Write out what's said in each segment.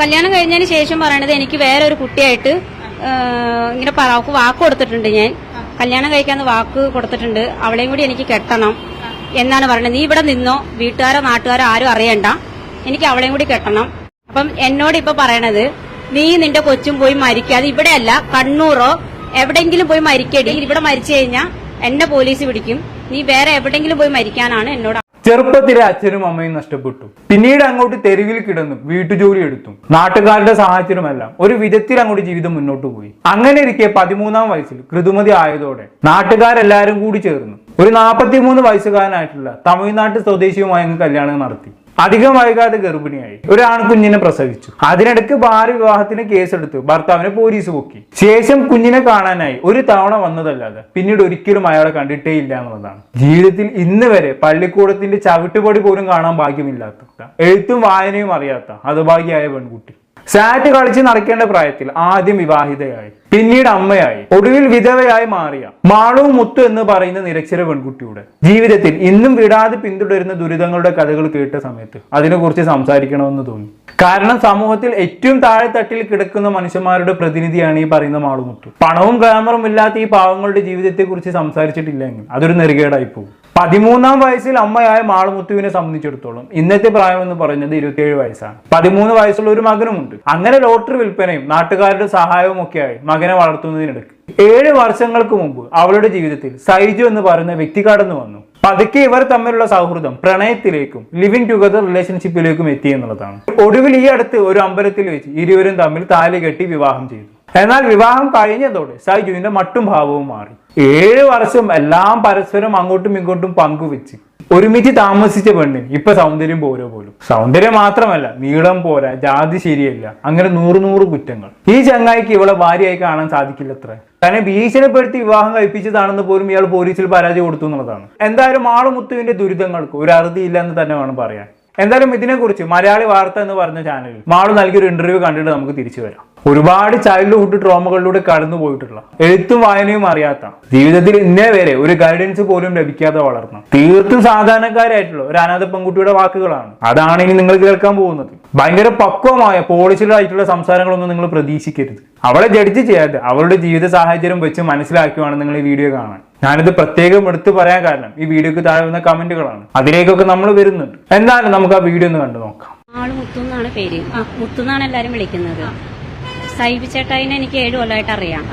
കല്യാണം കഴിഞ്ഞതിന് ശേഷം പറയണത് എനിക്ക് വേറെ ഒരു കുട്ടിയായിട്ട് ഇങ്ങനെ അവൾക്ക് വാക്ക് കൊടുത്തിട്ടുണ്ട് ഞാൻ. കല്യാണം കഴിക്കാന്ന് വാക്ക് കൊടുത്തിട്ടുണ്ട്. അവളെയും കൂടി എനിക്ക് കെട്ടണം എന്നാണ് പറയുന്നത് നീ ഇവിടെ നിന്നോ? വീട്ടുകാരോ നാട്ടുകാരോ ആരും അറിയണ്ട. എനിക്ക് അവളെയും കൂടി കെട്ടണം. അപ്പം എന്നോട് ഇപ്പൊ പറയണത് നീ നിന്റെ കൊച്ചും പോയി മരിക്കാതെ ഇവിടെയല്ല കണ്ണൂറോ എവിടെങ്കിലും പോയി മരിക്കടി. ഇവിടെ മരിച്ചു കഴിഞ്ഞാൽ എന്നെ പോലീസ് പിടിക്കും. നീ വേറെ എവിടെങ്കിലും പോയി മരിക്കാനാണ് എന്നോട് ചെറുപ്പത്തിലെ അച്ഛനും അമ്മയും നഷ്ടപ്പെട്ടു. പിന്നീട് അങ്ങോട്ട് തെരുവിൽ കിടന്നു വീട്ടുജോലി എടുത്തു. നാട്ടുകാരുടെ സഹായത്തിനുമെല്ലാം ഒരു വിധത്തിൽ അങ്ങോട്ട് ജീവിതം മുന്നോട്ട് പോയി. അങ്ങനെ ഇരിക്കെ പതിമൂന്നാം വയസ്സിൽ കൃതുമതി ആയതോടെ നാട്ടുകാരെല്ലാരും കൂടി ചേർന്നു ഒരു നാൽപ്പത്തിമൂന്ന് വയസ്സുകാരനായിട്ടുള്ള തമിഴ്നാട്ട് സ്വദേശിയുമായി കല്യാണം നടത്തി. അധികം വൈകാതെ ഗർഭിണിയായി. ഒരു ആൺകുഞ്ഞിനെ പ്രസവിച്ചു. അതിനിടയ്ക്ക് ഭാര്യ വിവാഹത്തിന് കേസെടുത്ത്. ഭർത്താവിനെ പോലീസ് പൊക്കി. ശേഷം കുഞ്ഞിനെ കാണാനായി ഒരു തവണ വന്നതല്ലാതെ പിന്നീട് ഒരിക്കലും അയാളെ കണ്ടിട്ടേ ഇല്ല എന്നുള്ളതാണ്. ജീവിതത്തിൽ ഇന്ന് വരെ പള്ളിക്കൂടത്തിന്റെ ചവിട്ടുപടി പോലും കാണാൻ ഭാഗ്യമില്ലാത്ത എഴുത്തും വായനയും അറിയാത്ത ഹതഭാഗ്യായ പെൺകുട്ടി. സാറ്റ് കളിച്ച് നടക്കേണ്ട പ്രായത്തിൽ ആദ്യം വിവാഹിതയായി പിന്നീട് അമ്മയായി ഒടുവിൽ വിധവയായി മാറിയ മാളു മുത്തു എന്ന് പറയുന്ന നിരക്ഷര പെൺകുട്ടിയുടെ ജീവിതത്തിൽ ഇന്നും വിടാതെ പിന്തുടരുന്ന ദുരിതങ്ങളുടെ കഥകൾ കേട്ട സമയത്ത് അതിനെക്കുറിച്ച് സംസാരിക്കണമെന്ന് തോന്നി. കാരണം സമൂഹത്തിൽ ഏറ്റവും താഴെത്തട്ടിൽ കിടക്കുന്ന മനുഷ്യന്മാരുടെ പ്രതിനിധിയാണ് ഈ പറയുന്ന മാളുമുത്തു പണവും ഗ്ലാമറും ഇല്ലാത്ത ഈ പാവങ്ങളുടെ ജീവിതത്തെക്കുറിച്ച് സംസാരിച്ചിട്ടില്ലെങ്കിൽ അതൊരു നെറുകേടായി പോകും. പതിമൂന്നാം വയസ്സിൽ അമ്മയായ മാളമുത്തുവിനെ സംബന്ധിച്ചിടത്തോളം ഇന്നത്തെ പ്രായം എന്ന് പറയുന്നത് ഇരുപത്തിയേഴ് വയസ്സാണ്. പതിമൂന്ന് വയസ്സുള്ള ഒരു മകനുമുണ്ട്. അങ്ങനെ ലോട്ടറി വിൽപ്പനയും നാട്ടുകാരുടെ സഹായവും ഒക്കെയായി മകനെ വളർത്തുന്നതിനിടയ്ക്ക് ഏഴ് വർഷങ്ങൾക്ക് മുമ്പ് അവളുടെ ജീവിതത്തിൽ സൈജു എന്ന് പറയുന്ന വ്യക്തി കടന്നു വന്നു. പതുക്കെ ഇവർ തമ്മിലുള്ള സൗഹൃദം പ്രണയത്തിലേക്കും ലിവിങ് ടുഗദർ റിലേഷൻഷിപ്പിലേക്കും എത്തി എന്നുള്ളതാണ്. ഒടുവിൽ ഈ അടുത്ത് ഒരു അമ്പലത്തിൽ വെച്ച് ഇരുവരും തമ്മിൽ താലി കെട്ടി വിവാഹം ചെയ്തു. എന്നാൽ വിവാഹം കഴിഞ്ഞതോടെ സൈജുവിന്റെ മട്ടും ഭാവവും മാറി. ഏഴ് വർഷം എല്ലാം പരസ്പരം അങ്ങോട്ടും ഇങ്ങോട്ടും പങ്കുവെച്ച് ഒരുമിച്ച് താമസിച്ച പെണ്ണിന് ഇപ്പൊ സൗന്ദര്യം പോരോ പോലും. സൗന്ദര്യം മാത്രമല്ല നീളം പോരാ ജാതി ശരിയല്ല അങ്ങനെ നൂറ് നൂറ് കുറ്റങ്ങൾ. ഈ ചങ്ങായിക്ക് ഇവളെ ഭാര്യയായി കാണാൻ സാധിക്കില്ല അത്ര തന്നെ ഭീഷണിപ്പെടുത്തി വിവാഹം കഴിപ്പിച്ചതാണെന്ന് പോലും ഇയാൾ പോലീസിൽ പരാതി കൊടുത്തു എന്നുള്ളതാണ്. എന്തായാലും ആളുമുത്തുവിന്റെ ദുരിതങ്ങൾക്ക് ഒരു അറുതിയില്ല എന്ന് തന്നെ വേണം പറയാൻ. എന്തായാലും ഇതിനെക്കുറിച്ച് മലയാളി വാർത്ത എന്ന് പറഞ്ഞ ചാനലിൽ മാളു നൽകിയൊരു ഇന്റർവ്യൂ കണ്ടിട്ട് നമുക്ക് തിരിച്ചു വരാം. ഒരുപാട് ചൈൽഡ്ഹുഡ് ട്രോമകളിലൂടെ കടന്നു പോയിട്ടുള്ള എഴുത്തും വായനയും അറിയാത്ത ജീവിതത്തിൽ ഇന്നേ വരെ ഒരു ഗൈഡൻസ് പോലും ലഭിക്കാതെ വളർന്ന തീർത്തും സാധാരണക്കാരായിട്ടുള്ള ഒരു അനാഥ പെൺകുട്ടിയുടെ വാക്കുകളാണ്. അതാണ് ഇനി നിങ്ങൾ കേൾക്കാൻ പോകുന്നത്. ഭയങ്കര പക്വമായ പോളിഷിഡ് ആയിട്ടുള്ള സംസാരങ്ങളൊന്നും നിങ്ങൾ പ്രതീക്ഷിക്കരുത്. അവളെ ജഡ്ജ് ചെയ്യാതെ അവളുടെ ജീവിത സാഹചര്യം വെച്ച് മനസ്സിലാക്കിയാണ് നിങ്ങൾ ഈ വീഡിയോ കാണാൻ. ഞാനിത് പ്രത്യേകം എടുത്തു പറയാൻ കാരണം ഈ വീഡിയോക്ക് താഴെ വന്ന കമന്റുകളാണ്. അതിലേക്കൊക്കെ നമ്മൾ വരുന്നുണ്ട്. എന്നാലും നമുക്ക് ആ വീഡിയോ ഒന്ന് കണ്ടു നോക്കാം. ആൾ മുത്തു എന്നാണ് പേര്. ആ മുത്തു എന്നാണ് എല്ലാരും വിളിക്കുന്നത്. സൈബി ചേട്ടായിനെ എനിക്ക് ഏഴ് കൊല്ലമായിട്ട് അറിയാം.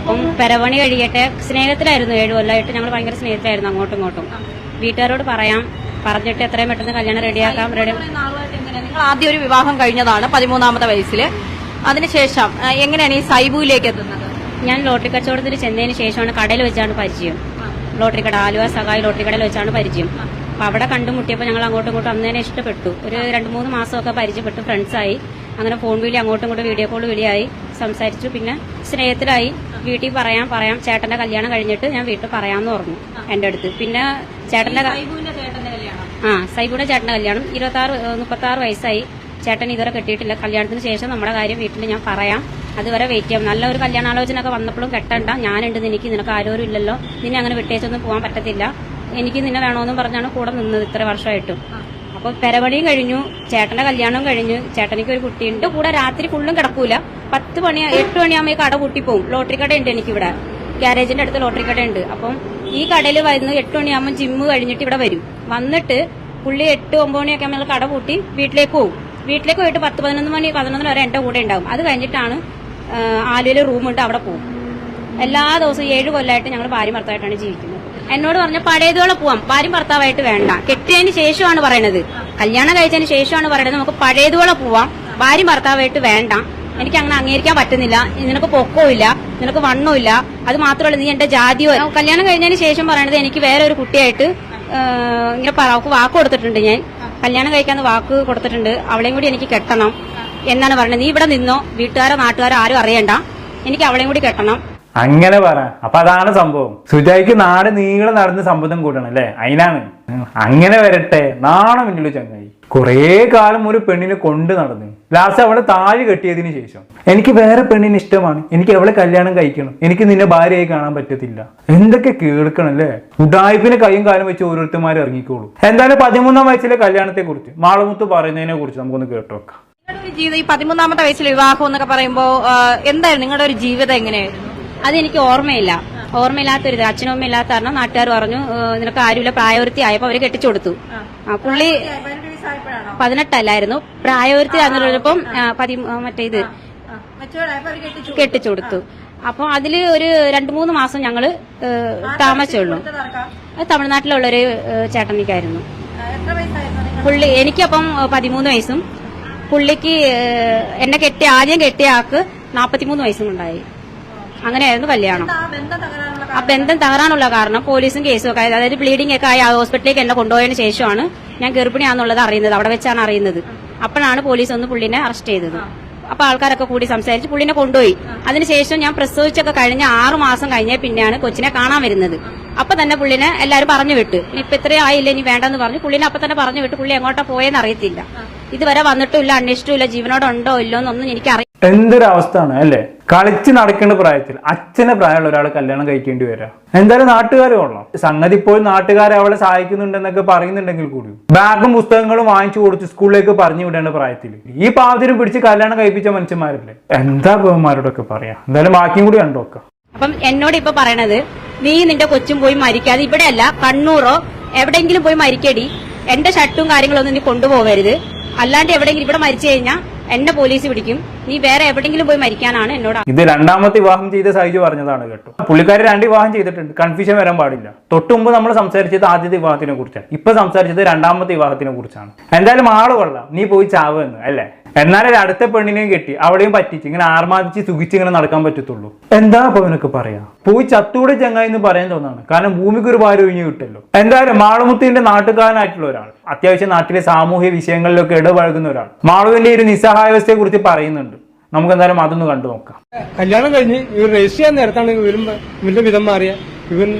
അപ്പം പെരവണി കഴിയട്ടെ. സ്നേഹത്തിലായിരുന്നു ഏഴ് കൊല്ലമായിട്ട് ഞങ്ങൾ ഭയങ്കര സ്നേഹത്തിലായിരുന്നു അങ്ങോട്ടും ഇങ്ങോട്ടും. വീട്ടുകാരോട് പറയാം. പറഞ്ഞിട്ട് എത്രയും പെട്ടെന്ന് കല്യാണം റെഡിയാക്കാം. റെഡി? നിങ്ങൾ ആദ്യം ഒരു വിവാഹം കഴിഞ്ഞതാണ് പതിമൂന്നാമത്തെ വയസ്സിൽ അതിനുശേഷം എങ്ങനെയാണ് ഈ സൈബുവിലേക്ക് എത്തുന്നത്? ഞാൻ ലോട്ടറി കച്ചവടത്തിന് ചെന്നതിന് ശേഷമാണ് കടയിൽ വെച്ചാണ് പരിചയം. ലോട്ടറി കട ആലുവ സഹായി ലോട്ടറി കടയിൽ വെച്ചാണ് പരിചയം. അപ്പൊ അവിടെ കണ്ടുമുട്ടിയപ്പോൾ ഞങ്ങൾ അങ്ങോട്ടും ഇങ്ങോട്ടും അന്നേരം ഇഷ്ടപ്പെട്ടു. ഒരു രണ്ട് മൂന്ന് മാസമൊക്കെ പരിചയപ്പെട്ടു ഫ്രണ്ട്സായി അങ്ങനെ ഫോൺ വിളി അങ്ങോട്ടും ഇങ്ങോട്ടും വീഡിയോ കോൾ വിളിയായി. സംസാരിച്ചു. പിന്നെ സ്നേഹത്തിലായി. വീട്ടിൽ പറയാം പറയാം. ചേട്ടന്റെ കല്യാണം കഴിഞ്ഞിട്ട് ഞാൻ വീട്ടിൽ പറയാമെന്ന് പറഞ്ഞു എന്റെ അടുത്ത്. പിന്നെ ചേട്ടന്റെ ആ സൈബുടെ ചേട്ടന്റെ കല്യാണം. ഇരുപത്തി ആറ് മുപ്പത്തി ആറ് വയസ്സായി. ചേട്ടൻ ഇതുവരെ കെട്ടിയിട്ടില്ല. കല്യാണത്തിന് ശേഷം നമ്മുടെ കാര്യം വീട്ടിൽ ഞാൻ പറയാം. അതുവരെ വെയിറ്റ് ചെയ്യാം. നല്ലൊരു കല്യാണാലോചന ഒക്കെ വന്നപ്പോഴും കെട്ടണ്ട. ഞാനുണ്ട് നിനക്ക് നിനക്ക് ആരോരും ഇല്ലല്ലോ. നിന്നെ അങ്ങനെ വിട്ടേച്ചൊന്നും പോകാൻ പറ്റത്തില്ല. എനിക്ക് നിന്നെ വേണമെന്നും പറഞ്ഞാണ് കൂടെ നിന്നത് ഇത്ര വർഷമായിട്ടും. അപ്പൊ പെരവണിയും കഴിഞ്ഞു ചേട്ടന്റെ കല്യാണവും കഴിഞ്ഞു. ചേട്ടനിക്ക് ഒരു കുട്ടിയുണ്ട്. കൂടെ രാത്രി ഫുള്ളും കിടക്കൂല. പത്ത് മണി എട്ട് മണിയാകുമ്പോൾ ഈ കട കൂട്ടിപ്പോവും പോകും ലോട്ടറി കട ഉണ്ട് എനിക്കിവിടെ. ഗ്യാരേജിന്റെ അടുത്ത് ലോട്ടറി ഉണ്ട്. അപ്പം ഈ കടയിൽ വരുന്നത് എട്ട് മണിയാകുമ്പോൾ ജിമ്മ് കഴിഞ്ഞിട്ട് ഇവിടെ വരും. വന്നിട്ട് പുള്ളി എട്ട് ഒമ്പത് മണിയൊക്കെ ആകുമ്പോൾ കട പൂട്ടി വീട്ടിലേക്ക് പോകും വീട്ടിലേക്ക് പോയിട്ട് പത്ത് പതിനൊന്ന് മണി പതിനൊന്നര വരെ എന്റെ കൂടെ ഉണ്ടാവും. അത് കഴിഞ്ഞിട്ടാണ് ആലുവയിൽ റൂമുണ്ട് അവിടെ പോകും എല്ലാ ദിവസവും ഏഴ് കൊല്ലമായിട്ട് ഞങ്ങൾ ഭാര്യ ഭർത്താവായിട്ടാണ് ജീവിക്കുന്നത്. എന്നോട് പറഞ്ഞ പഴയതുപോലെ പോവാം ഭാര്യ ഭർത്താവായിട്ട് വേണ്ട. കെട്ടിയതിന് ശേഷമാണ് പറയണത്. കല്യാണം കഴിച്ചതിന് ശേഷമാണ് പറയണത്. നമുക്ക് പഴയതുപോലെ പോവാം ഭാര്യ ഭർത്താവായിട്ട് വേണ്ട. എനിക്ക് അങ്ങനെ അംഗീകരിക്കാൻ പറ്റുന്നില്ല. നിനക്ക് പൊക്കവുമില്ല നിനക്ക് വണ്ണമില്ല അത് മാത്രമല്ല നീ എന്റെ ജാതിയോ കല്യാണം കഴിഞ്ഞതിന് ശേഷം പറയണത് എനിക്ക് വേറെ ഒരു കുട്ടിയായിട്ട് ഇങ്ങനെ അവൾക്ക് വാക്ക് കൊടുത്തിട്ടുണ്ട് ഞാൻ. കല്യാണം കഴിക്കാന്ന് വാക്ക് കൊടുത്തിട്ടുണ്ട്. അവളെയും കൂടി എനിക്ക് കെട്ടണം. എന്നാണ് പറഞ്ഞത്. നീ ഇവിടെ നിന്നോ? വീട്ടുകാരോ നാട്ടുകാരോ ആരും അറിയണ്ട. എനിക്ക് അവളെയും കൂടി കെട്ടണം. അങ്ങനെ പറ. അപ്പൊ അതാണ് സംഭവം. സുജായിക്ക് നാട് നീളം നടന്ന് സമ്മതം കൂട്ടണം അല്ലേ? അതിനാണ് അങ്ങനെ വരട്ടെ. നാണമില്ലല്ലോ ചങ്ങായി. കുറേ കാലം ഒരു പെണ്ണിനെ കൊണ്ട് നടന്നു. ലാസ്റ്റ് അവളെ താഴെ കെട്ടിയതിന് ശേഷം. എനിക്ക് വേറെ പെണ്ണിന് ഇഷ്ടമാണ്. എനിക്ക് അവളെ കല്യാണം കഴിക്കണം. എനിക്ക് നിന്നെ ഭാര്യയായി കാണാൻ പറ്റത്തില്ല. എന്തൊക്കെ കേൾക്കണം അല്ലേ? ഉഡായ്പിന് കൈയും കാലം വെച്ച് ഓരോരുത്തർമാരും ഇറങ്ങിക്കോളൂ. എന്തായാലും പതിമൂന്നാം വയസ്സിലെ കല്യാണത്തെ കുറിച്ച് മാളമുത്ത് പറയുന്നതിനെ കുറിച്ച് നമുക്കൊന്ന് കേട്ടു ജീവിതം ഈ പതിമൂന്നാമത്തെ വയസ്സിൽ വിവാഹം എന്നൊക്കെ പറയുമ്പോ ആ, എന്തായിരുന്നു നിങ്ങളുടെ ഒരു ജീവിതം എങ്ങനെയായിരുന്നു? അതെനിക്ക് ഓർമ്മയില്ല. ഓർമ്മയില്ലാത്തൊരു ഇത് അച്ഛനും അമ്മ ഇല്ലാത്ത കാരണം നാട്ടുകാർ പറഞ്ഞു നിനക്ക് ആരുമില്ല പ്രായവൃത്തി ആയപ്പോ അവർ കെട്ടിച്ചു കൊടുത്തു. പുള്ളി പതിനെട്ടല്ലായിരുന്നു. പ്രായവൃത്തി ആയിരുന്നപ്പം പതി മറ്റേത് മറ്റേ ഇത് കെട്ടിച്ചു കൊടുത്തു. അപ്പൊ അതിൽ ഒരു രണ്ടു മൂന്ന് മാസം ഞങ്ങൾ താമസിച്ചുള്ളൂ. തമിഴ്നാട്ടിലുള്ള ഏഹ്, ചേട്ടനിക്കായിരുന്നു. പുള്ളി എനിക്കപ്പം പതിമൂന്ന് വയസ്സും. പുള്ളിക്ക് എന്നെ കെട്ടിയ ആദ്യം കെട്ടിയ ആൾക്ക് നാപ്പത്തിമൂന്ന് വയസ്സും ഉണ്ടായി. അങ്ങനെയായിരുന്നു കല്യാണം. ആ ബന്ധം തകരാനുള്ള കാരണം പോലീസും കേസും ഒക്കെ അതായത് ബ്ലീഡിംഗ് ഒക്കെ ആയി ഹോസ്പിറ്റലിലേക്ക് എന്നെ കൊണ്ടുപോയതിനു ശേഷമാണ് ഞാൻ ഗർഭിണിയാന്നുള്ളത് അറിയുന്നത്. അവിടെ വെച്ചാണ് അറിയുന്നത്. അപ്പോഴാണ് പോലീസ് ഒന്ന് പുള്ളിനെ അറസ്റ്റ് ചെയ്തത്. അപ്പൊ ആൾക്കാരൊക്കെ കൂടി സംസാരിച്ച് പുള്ളിനെ കൊണ്ടുപോയി. അതിനുശേഷം ഞാൻ പ്രസവിച്ചൊക്കെ കഴിഞ്ഞ ആറു മാസം കഴിഞ്ഞ പിന്നെയാണ് കൊച്ചിനെ കാണാൻ വരുന്നത്. അപ്പൊ തന്നെ പുള്ളിനെ എല്ലാവരും പറഞ്ഞു വിട്ട്. ഇപ്പൊ ഇത്രയും ആയില്ല ഇനി വേണ്ടെന്ന് പറഞ്ഞു. പുള്ളിനെ അപ്പൊ തന്നെ പറഞ്ഞു വിട്ടു. പുള്ളി എങ്ങോട്ടാ പോയെന്ന് അറിയത്തില്ല. ഇതുവരെ വന്നിട്ടുമില്ല ഇല്ല ജീവനോടെ ഉണ്ടോ ഇല്ലോ എന്നൊന്നും എനിക്ക് അറിയില്ല എന്തൊരവസ്ഥയാണ് അല്ലേ? കളിച്ച് നടക്കേണ്ട പ്രായത്തിൽ അച്ഛനെ പ്രായമുള്ള ഒരാൾ കല്യാണം കഴിക്കേണ്ടി വരാം. എന്തായാലും നാട്ടുകാർ കൊള്ളാം. സംഗതി ഇപ്പോൾ നാട്ടുകാരെ അവളെ സഹായിക്കുന്നുണ്ടെന്നൊക്കെ പറയുന്നുണ്ടെങ്കിൽ കൂടി ബാഗും പുസ്തകങ്ങളും വാങ്ങിച്ചു കൊടുത്ത് സ്കൂളിലേക്ക് പറഞ്ഞു വിടേണ്ട പ്രായത്തിൽ ഈ പാവത്തിനും പിടിച്ച് കല്യാണം കഴിപ്പിച്ച മനുഷ്യന്മാരല്ലേ? എന്താ ബഹുമാരോടൊക്കെ പറയാ? എന്തായാലും ബാക്കിയും കൂടി കണ്ടോക്കാം അപ്പം എന്നോട് ഇപ്പൊ പറയണത് നീ നിന്റെ കൊച്ചും പോയി മരിക്കാതെ ഇവിടെയല്ല കണ്ണൂറോ എവിടെയെങ്കിലും പോയി മരിക്കടി. എന്റെ ഷർട്ടും കാര്യങ്ങളൊന്നും നീ കൊണ്ടുപോകരുത് അല്ലാണ്ട് എവിടെയെങ്കിലും ഇവിടെ മരിച്ചു കഴിഞ്ഞാൽ എന്നെ പോലീസ് പിടിക്കും. നീ വേറെ എവിടെയെങ്കിലും പോയി മരിക്കാനാണ് എന്നോട് ഇത് രണ്ടാമത്തെ വിവാഹം ചെയ്ത സൈജു പറഞ്ഞതാണ് കേട്ടോ. പുള്ളിക്കാരി രണ്ട് വിവാഹം ചെയ്തിട്ടുണ്ട്. കൺഫ്യൂഷൻ വരാൻ പാടില്ല. തൊട്ടു മുമ്പ് നമ്മൾ സംസാരിച്ചത് ആദ്യത്തെ വിവാഹത്തിനെ കുറിച്ചാണ്. ഇപ്പൊ സംസാരിച്ചത് രണ്ടാമത്തെ വിവാഹത്തിനെ കുറിച്ചാണ്. എന്തായാലും ആൾ കൊള്ളാം. നീ പോയി ചാവ് എന്ന് അല്ലേ ഒരു അടുത്ത പെണ്ണിനെയും കെട്ടി അവിടെയും പറ്റിച്ച് ഇങ്ങനെ ആർമാദിച്ച് സുഖിച്ച് ഇങ്ങനെ നടക്കാൻ പറ്റത്തുള്ളൂ. എന്താ അപ്പൊ ഇവനൊക്കെ പറയാ? പോയി ചത്തൂടെ ചങ്ങായി എന്ന് പറയാൻ തോന്നാണ്. കാരണം ഭൂമിക്ക് ഒരു ഭാരം ഒഴിഞ്ഞു കിട്ടല്ലോ എന്തായാലും മാളുമുത്തിന്റെ നാട്ടുകാരനായിട്ടുള്ള ഒരാൾ അത്യാവശ്യം നാട്ടിലെ സാമൂഹ്യ വിഷയങ്ങളിലൊക്കെ ഇടപഴകുന്ന ഒരാൾ. മാളുവിന്റെ ഒരു നിസ്സഹായാവസ്ഥയെ കുറിച്ച് പറയുന്നുണ്ട്. നമുക്ക് എന്തായാലും അതൊന്ന് കണ്ടു നോക്കാം. കല്യാണം കഴിഞ്ഞ് ഇവർ ചെയ്യാൻ നേരത്താണ് ഇവരും ഇവന്റെ വിധം മാറിയ. ഇവൻ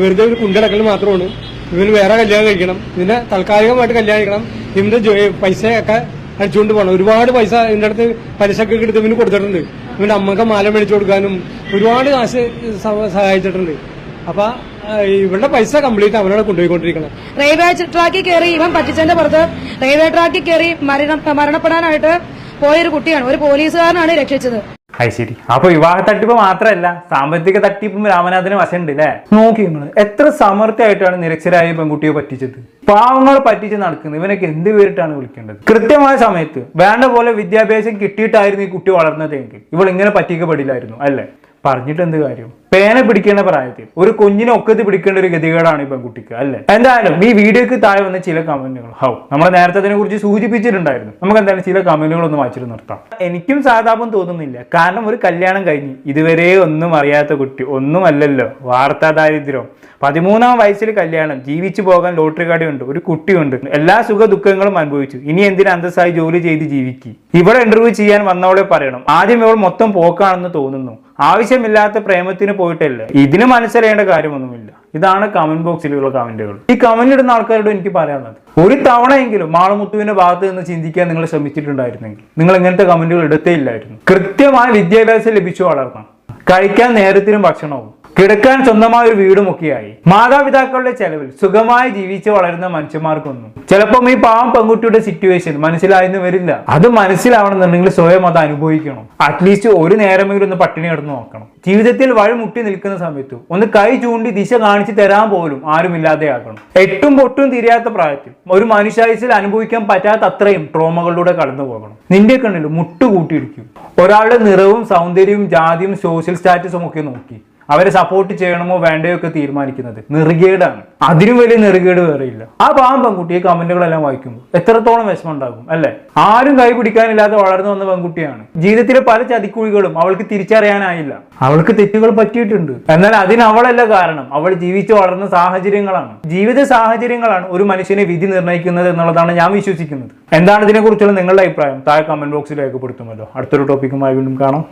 വെറുതെ ഒരു കുണ്ടടക്കൽ മാത്രമാണ്. ഇവന് വേറെ കല്യാണം കഴിക്കണം. ഇതിനെ താൽക്കാലികമായിട്ട് കല്യാണം കഴിക്കണം. ഇവന്റെ പൈസയൊക്കെ അടിച്ചുകൊണ്ട് പോകണം. ഒരുപാട് പൈസ എന്റെ അടുത്ത് പലിശക്ക് എടുത്ത് ഇവന് കൊടുത്തിട്ടുണ്ട്. ഇവന്റെ അമ്മയ്ക്ക് മാല മേടിച്ചു കൊടുക്കാനും ഒരുപാട് കാശ് സഹായിച്ചിട്ടുണ്ട്. അപ്പൊ ഇവരുടെ പൈസ കംപ്ലീറ്റ് അവനോട് കൊണ്ടുപോയിക്കൊണ്ടിരിക്കണം. റെയിൽവേ ട്രാക്കിൽ കയറി ഇവൻ പറ്റിച്ചതിന്റെ പുറത്ത് റെയിൽവേ ട്രാക്കിൽ കയറി മരണം മരണപ്പെടാനായിട്ട് പോയൊരു കുട്ടിയാണ്. ഒരു പോലീസുകാരനാണ് രക്ഷിച്ചത്. അത് ശരി. അപ്പൊ വിവാഹ തട്ടിപ്പ് മാത്രല്ല സാമ്പത്തിക തട്ടിപ്പും രാമനാഥന് വശമുണ്ട് അല്ലേ നോക്കി നിങ്ങൾ എത്ര സമർത്ഥമായിട്ടാണ് നിരക്ഷരായ പെൺകുട്ടിയെ പറ്റിച്ചത്? പാവങ്ങൾ പറ്റിച്ച് നടക്കുന്നത് ഇവനൊക്കെ എന്ത് പേരിട്ടാണ് വിളിക്കേണ്ടത്? കൃത്യമായ സമയത്ത് വേണ്ട പോലെ വിദ്യാഭ്യാസം കിട്ടിയിട്ടായിരുന്നു ഈ കുട്ടി വളർന്നതെങ്കിൽ ഇവൾ ഇങ്ങനെ പറ്റിക്കപ്പെടില്ലായിരുന്നു അല്ലേ? പറഞ്ഞിട്ട് എന്ത് കാര്യം? പേന പിടിക്കേണ്ട പ്രായത്തിൽ. ഒരു കുഞ്ഞിനെ ഒക്കത്ത് പിടിക്കേണ്ട ഒരു ഗതികേടാണ് ഈ പെൺകുട്ടിക്ക് അല്ലേ? എന്തായാലും ഈ വീഡിയോക്ക് താഴെ വന്ന ചില കമന്റുകൾ. ഹൗ നമ്മൾ നേരത്തെ അതിനെ കുറിച്ച് സൂചിപ്പിച്ചിട്ടുണ്ടായിരുന്നു. നമുക്ക് എന്തായാലും ചില കമന്റുകൾ ഒന്ന് വായിച്ചിട്ട് നിർത്താം. എനിക്കും സാധാപം തോന്നുന്നില്ല. കാരണം ഒരു കല്യാണം കഴിഞ്ഞ് ഇതുവരെ ഒന്നും അറിയാത്ത കുട്ടി ഒന്നും ഒന്നുമല്ലല്ലോ. വാർത്താ ദാരിദ്ര്യം. പതിമൂന്നാം വയസ്സിൽ കല്യാണം ജീവിച്ചു പോകാൻ ലോട്ടറി കാർഡുണ്ട് ഒരു കുട്ടിയുണ്ട്. എല്ലാ സുഖ ദുഃഖങ്ങളും അനുഭവിച്ചു. ഇനി എന്തിനാ അന്തസ്സായി ജോലി ചെയ്ത് ജീവിക്കി? ഇവിടെ ഇന്റർവ്യൂ ചെയ്യാൻ വന്നവളെ പറയണം. ആദ്യം ഇവൾ മൊത്തം പോക്കാണെന്ന് തോന്നുന്നു. ആവശ്യമില്ലാത്ത പ്രേമത്തിന് പോയിട്ടല്ല? ഇതിന് മനസ്സിലായേണ്ട കാര്യമൊന്നുമില്ല. ഇതാണ് കമന്റ് ബോക്സിലുള്ള കമന്റുകൾ ഈ കമന്റ് ഇടുന്ന ആൾക്കാരോട് എനിക്ക് പറയാനുള്ളത് ഒരു തവണയെങ്കിലും മാളമുത്തുവിന്റെ ഭാഗത്ത് നിന്ന് ചിന്തിക്കാൻ നിങ്ങൾ ശ്രമിച്ചിട്ടുണ്ടായിരുന്നെങ്കിൽ നിങ്ങൾ ഇങ്ങനത്തെ കമന്റുകൾ എടുത്തേ ഇല്ലായിരുന്നു. കൃത്യമായ വിദ്യാഭ്യാസം ലഭിച്ചു വളർന്ന. കഴിക്കാൻ നേരത്തിനും ഭക്ഷണവും. കിടക്കാൻ സ്വന്തമായ ഒരു വീടും ഒക്കെയായി മാതാപിതാക്കളുടെ ചെലവിൽ സുഖമായി ജീവിച്ച് വളരുന്ന മനുഷ്യന്മാർക്കൊന്നും. ചിലപ്പം ഈ പാവം പെൺകുട്ടിയുടെ സിറ്റുവേഷൻ മനസ്സിലായെന്ന് വരില്ല. അത് മനസ്സിലാവണമെന്നുണ്ടെങ്കിൽ സ്വയം അത് അനുഭവിക്കണം. അറ്റ്ലീസ്റ്റ് ഒരു നേരമെങ്കിലും ഒന്ന് പട്ടിണി കിടന്ന് നോക്കണം. ജീവിതത്തിൽ വഴി മുട്ടി നിൽക്കുന്ന സമയത്ത് ഒന്ന് കൈ ചൂണ്ടി ദിശ കാണിച്ചു തരാൻ പോലും ആരുമില്ലാതെയാക്കണം എട്ടും പൊട്ടും തിരിയാത്ത പ്രായത്തിൽ ഒരു മനുഷ്യായുസിൽ അനുഭവിക്കാൻ പറ്റാത്ത അത്രയും ട്രോമകളിലൂടെ കടന്നു പോകണം. നിന്റെ കണ്ണിൽ മുട്ടുകൂട്ടിയിരിക്കും. ഒരാളുടെ നിറവും സൗന്ദര്യവും ജാതിയും സോഷ്യൽ സ്റ്റാറ്റസും ഒക്കെ നോക്കി. അവരെ സപ്പോർട്ട് ചെയ്യണമോ വേണ്ടയോ ഒക്കെ തീരുമാനിക്കുന്നത് നെറുകേടാണ്. അതിനും വലിയ നെറുകേട് വേറെയില്ല ആ പാവം പെൺകുട്ടി ഈ കമന്റുകളെല്ലാം വായിക്കുമ്പോൾ എത്രത്തോളം വിഷമം ഉണ്ടാകും അല്ലെ? ആരും കൈ പിടിക്കാനില്ലാതെ വളർന്നു വന്ന പെൺകുട്ടിയാണ്. ജീവിതത്തിലെ പല ചതിക്കുഴികളും അവൾക്ക് തിരിച്ചറിയാനായില്ല. അവൾക്ക് തെറ്റുകൾ പറ്റിയിട്ടുണ്ട്. എന്നാൽ അതിന് അവളല്ല കാരണം. അവൾ ജീവിച്ചു വളർന്ന സാഹചര്യങ്ങളാണ്. ജീവിത സാഹചര്യങ്ങളാണ് ഒരു മനുഷ്യനെ വിധി നിർണയിക്കുന്നത് എന്നുള്ളതാണ് ഞാൻ വിശ്വസിക്കുന്നത്. എന്താണ് ഇതിനെക്കുറിച്ചുള്ള നിങ്ങളുടെ അഭിപ്രായം? താഴെ കമന്റ് ബോക്സിൽ രേഖപ്പെടുത്തുമല്ലോ. അടുത്തൊരു ടോപ്പിക്കുമായി വീണ്ടും കാണാം.